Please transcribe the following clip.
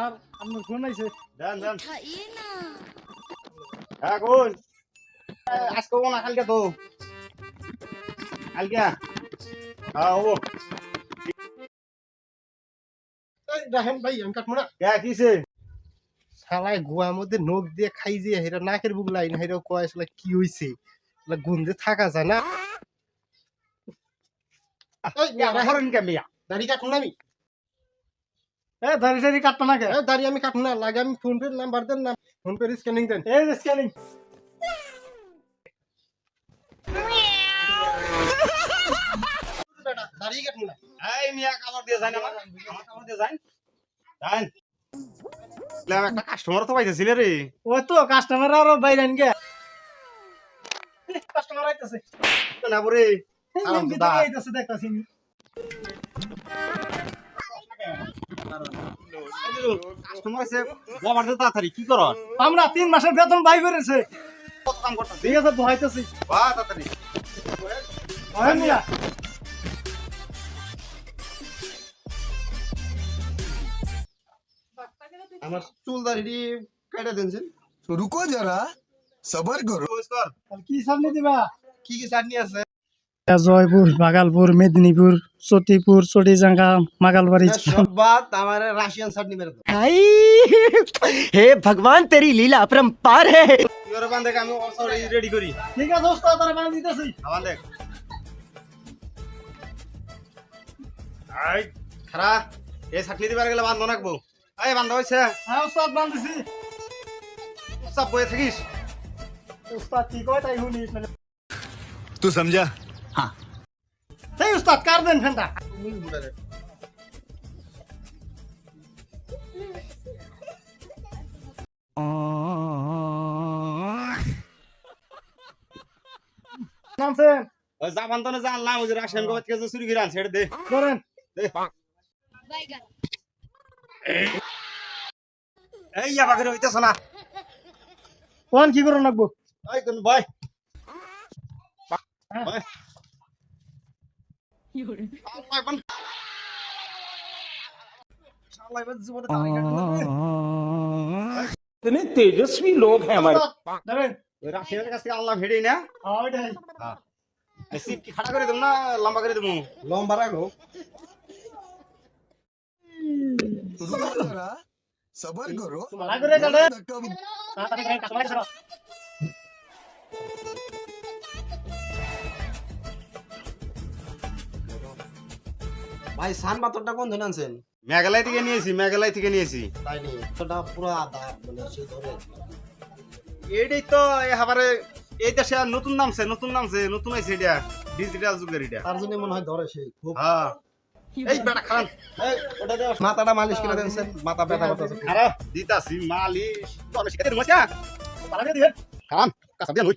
আর আমার ফোন আইছে। দেন দেন। হ্যাঁ কোন আজকে হব কালকে তো। কালকে? হ্যাঁ ভাই আমি কাটবো না। কে কিসে শালায় গোয়ার মধ্যে নখ দিয়ে খাই যে হেরা নাকের বুক লাইন হেরা কয় আসলে কি হইছে? এলা গুন্দে থাকা যায় না। দাড়ি। কাটবো আমি। এ দাড়ি না কে? দাড়ি আমি কাটবো না লাগে আমি ফোন পে নাম্বার দেন না ফোন পে স্ক্যানিং দেন। এই যে স্ক্যানিং দাড়ি কাটবো না। এই মিয়া কামড় দিয়ে যান আমার আমার কামড় দিয়ে যান। যান। একটা কাস্টমার তো পাইতেছি না রে। ওই তো কাস্টমার আরও বাইরেন গে। কাস্টমার হ্যাঁ, আইতাছে না পরে আমরা তিন মাসের বেতন বাই বেড়েছে তাড়াতাড়ি। আমার চুল দাঁড়িয়ে কেটে দিয়েছেন রুকো যারা সবার কি চাটনি দিবা? কি কি চাটনি জয়পুর বাগালপুর মেদিনীপুর চটিপুর চটিজাঙ্গা মাগালবাড়ি। সব আমার রাশিয়ান চাটনি মেরে হে ভগবান তেরি লীলা অপরম্পার হে। ইউরোপ দেখ আমি অলসর রেডি করি। ঠিক আছে দোস্ত তোর বান দিতেছি। হ্যাঁ, আমার দেখ। আই। খারা এই চাটনি দিবার গেলে বান্ধ নাকবো এই বান্ধ হইছে। হ্যাঁ ওস্তাদ বান্ধ দিছি। ওস্তাদ বয়ে থাকিস। উস্তাদ কি কয় তাই শুনিস মানে তুই সমঝা হ্যাঁ সেই উস্তাদ কার দেন ফেন্দা নামছে জাপান তো জানলাম ওই যে রাসায়ন গোবাদ কেজি চুরি করে আনছে দে করেন এই ইয়া বাগরে হইতাছ না কোন কি করুন লাগবো এই কোন ভাই ভাই আল্লাহ বান শালা এবার জীবনে তালাই কাটলো इतने तेजस्वी लोग हैं हमारे ধরেন ওই রাশিয়ানের কাছ থেকে আল্লাহ ভেড়েই না হ্যাঁ ওইটাই এই সিট কি খাড়া করে দেব না লম্বা করে দেবো লম্বা রাখো रुको जरा सबर करो ভালো করে কাটে ভাই সান পাথরটা কোন ধরে আনছেন? মেঘালয় থেকে নিয়েছি মেঘালয় থেকে নিয়েছি। তাই নি? পুরো আদা মানে সে ধরে এইটাই তো এই হাবারে এই দেশে নতুন নামছে নতুন নামছে নতুন হয়েছে এটা ডিজিটাল যুগের এটা। তার জন্য মনে হয় ধরে সেই খুব হ্যাঁ। এই বেটা খান। এই, ওটা দেও। মাথাটা মালিশ করে দেনছেন মাথা ব্যথা করতেছে। খারাপ দিতাছি মালিশ। শিখাতে ভালো করে দিবেন খান কাঁচা দিয়ে নই।